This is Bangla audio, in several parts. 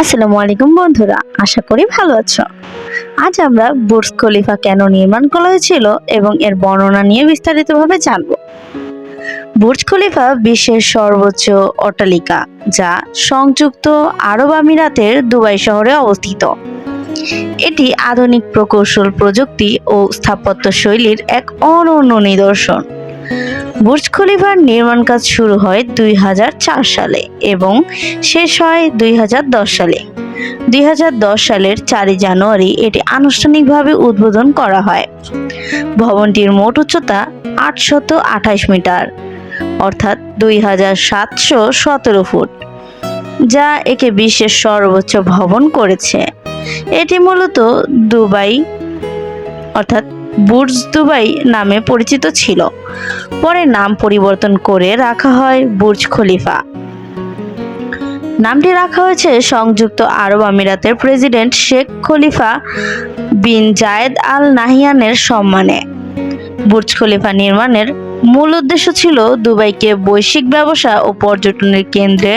আসসালামু আলাইকুম বন্ধুরা, আশা করি ভালো আছো। আজ আমরা বুর্জ খলিফা কেন নির্মাণ করা হয়েছিল এবং এর বর্ণনা নিয়ে বিস্তারিতভাবে জানব। বুর্জ খলিফা বিশ্বের সর্বোচ্চ অট্টালিকা, যা সংযুক্ত আরব আমিরাতের দুবাই শহরে অবস্থিত। এটি আধুনিক প্রকৌশল প্রযুক্তি ও স্থাপত্য শৈলীর এক অনন্য নিদর্শন। বুর্জ খলিফার নির্মাণ কাজ শুরু হয় দুই হাজার চার সালে এবং শেষ হয় দুই হাজার দশ সালে। দুই হাজার দশ সালের চারই জানুয়ারি এটি আনুষ্ঠানিকভাবে উদ্বোধন করা হয়। ভবনটির মোট উচ্চতা আটশত মিটার, অর্থাৎ দুই হাজার সাতশো সতেরো ফুট, যা একে বিশ্বের সর্বোচ্চ ভবন করেছে। এটি মূলত দুবাই, অর্থাৎ বুর্জ দুবাই নামে পরিচিত ছিল। পরে নাম পরিবর্তন করে রাখা হয় বুর্জ খলিফা। নামটি রাখা হয়েছে সংযুক্ত আরব আমিরাতের president Sheikh Khalifa bin Zayed Al নাহিয়ানের সম্মানে। বুর্জ খলিফা নির্মাণের মূল উদ্দেশ্য ছিল দুবাইকে বৈশ্বিক ব্যবসা ও পর্যটনের কেন্দ্রে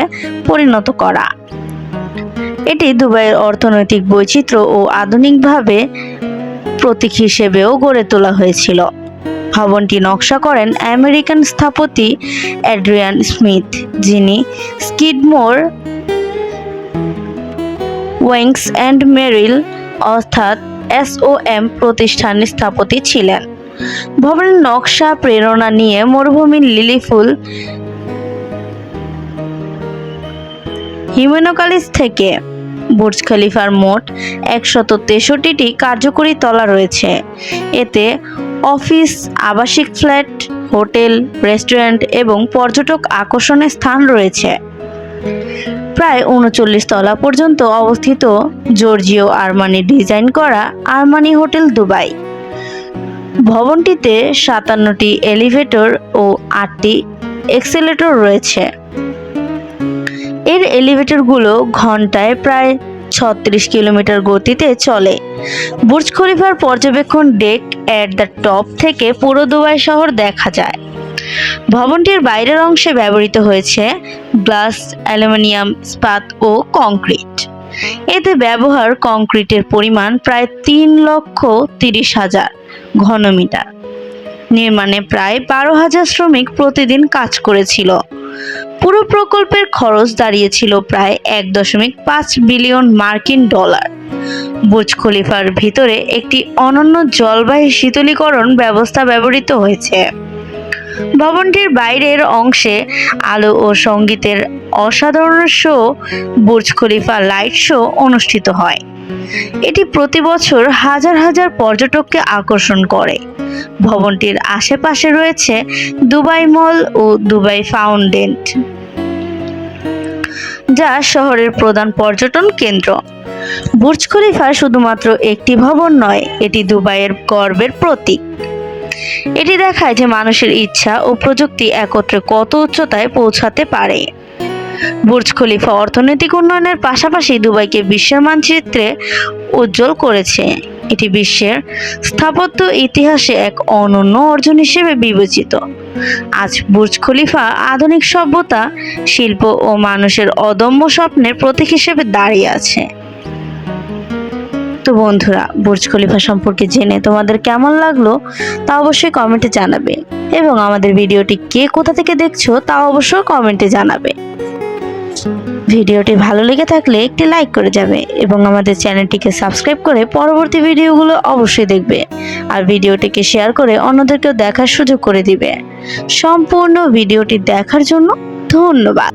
পরিণত করা। এটি দুবাইয়ের অর্থনৈতিক বৈচিত্র্য ও আধুনিকভাবে প্রতীক হিসেবেও গড়ে তোলা হয়েছিল। ভবনটি নকশা করেন আমেরিকান স্থপতি অ্যাড্রিয়ান স্মিথ, যিনি স্কিডমোর ওয়েংস অ্যান্ড মেরিল অর্থাৎ এসওএম প্রতিষ্ঠানের স্থপতি ছিলেন। ভবনের নকশা, প্রেরণা নিয়ে মরুভূমির লিলি ফুল হিমেনোকালিস থেকে বুর্জ খলিফার মোট একশত তেষট্টিটি কার্যকরী তলা রয়েছে। এতে অফিস, আবাসিক ফ্ল্যাট, হোটেল, রেস্টুরেন্ট এবং পর্যটক আকর্ষণের স্থান রয়েছে। প্রায় উনচল্লিশ তলা পর্যন্ত অবস্থিত জর্জিও আরমানি ডিজাইন করা আরমানি হোটেল দুবাই। ভবনটিতে সাতান্নটি এলিভেটর ও আটটি এক্সেলেটর রয়েছে। এর এলিভেটরগুলো ঘন্টায় প্রায় ছত্রিশ কিলোমিটার গতিতে চলে। বুর্জ খলিফার পর্যবেক্ষণ ডেক অ্যাট দ্য টপ থেকে পুরো দুবাই শহর দেখা যায়। ভবনটির বাইরের অংশে ব্যবহৃত হয়েছে গ্লাস, অ্যালুমিনিয়াম, স্পাত ও কংক্রিট। এতে ব্যবহার কংক্রিটের পরিমাণ প্রায় তিন লক্ষ তিরিশ হাজার ঘনমিটার। নির্মাণে প্রায় বারো হাজার শ্রমিক প্রতিদিন কাজ করেছিল। পুরো প্রকল্পের খরচ দাঁড়িয়েছিল প্রায় এক দশমিক পাঁচ বিলিয়ন মার্কিন ডলার। বুর্জ খলিফার ভিতরে একটি অনন্য জলবায়ু শীতলীকরণ ব্যবস্থা ব্যবহৃত হয়েছে। ভবনটির বাইরের অংশে আলো ও সঙ্গীতের অসাধারণ show, Burj Khalifa light show অনুষ্ঠিত হয়। এটি প্রতি বছর হাজার হাজার পর্যটককে আকর্ষণ করে। ভবনটির আশেপাশে রয়েছে দুবাই মল ও দুবাই ফাউন্ডেন্ট, যা শহরের প্রধান পর্যটন কেন্দ্র। বুর্জ খলিফা শুধুমাত্র একটি ভবন নয়, এটি দুবাইয়ের গর্বের প্রতীক। এটি দেখায় যে মানুষের ইচ্ছা ও প্রযুক্তি একত্রে কত উচ্চতায় পৌঁছাতে পারে। বুর্জ খলিফা অর্থনৈতিক উন্নয়নের পাশাপাশি দুবাইকে বিশ্বের মানচিত্রে উজ্জ্বল করেছে। এটি বিশ্বের স্থাপত্য ইতিহাসে এক অনন্য অর্জন হিসেবে বিবেচিত। আজ বুর্জ খলিফা আধুনিক সভ্যতা, শিল্প ও মানুষের অদম্য স্বপ্নের প্রতীক হিসেবে দাঁড়িয়ে আছে। তো বন্ধুরা, বুর্জ খলিফা সম্পর্কে জেনে তোমাদের কেমন লাগল তা অবশ্যই কমেন্টে জানাবে। এবং আমাদের ভিডিওটি কে কোথা থেকে দেখছ তা অবশ্যই কমেন্টে জানাবে। ভিডিওটি ভালো লেগে থাকলে একটি লাইক করে যাবে এবং আমাদের চ্যানেলটিকে সাবস্ক্রাইব করে পরবর্তী ভিডিওগুলো অবশ্যই দেখবে আর ভিডিওটিকে শেয়ার করে অন্যদেরকেও দেখার সুযোগ করে দিবে। সম্পূর্ণ ভিডিওটি দেখার জন্য ধন্যবাদ।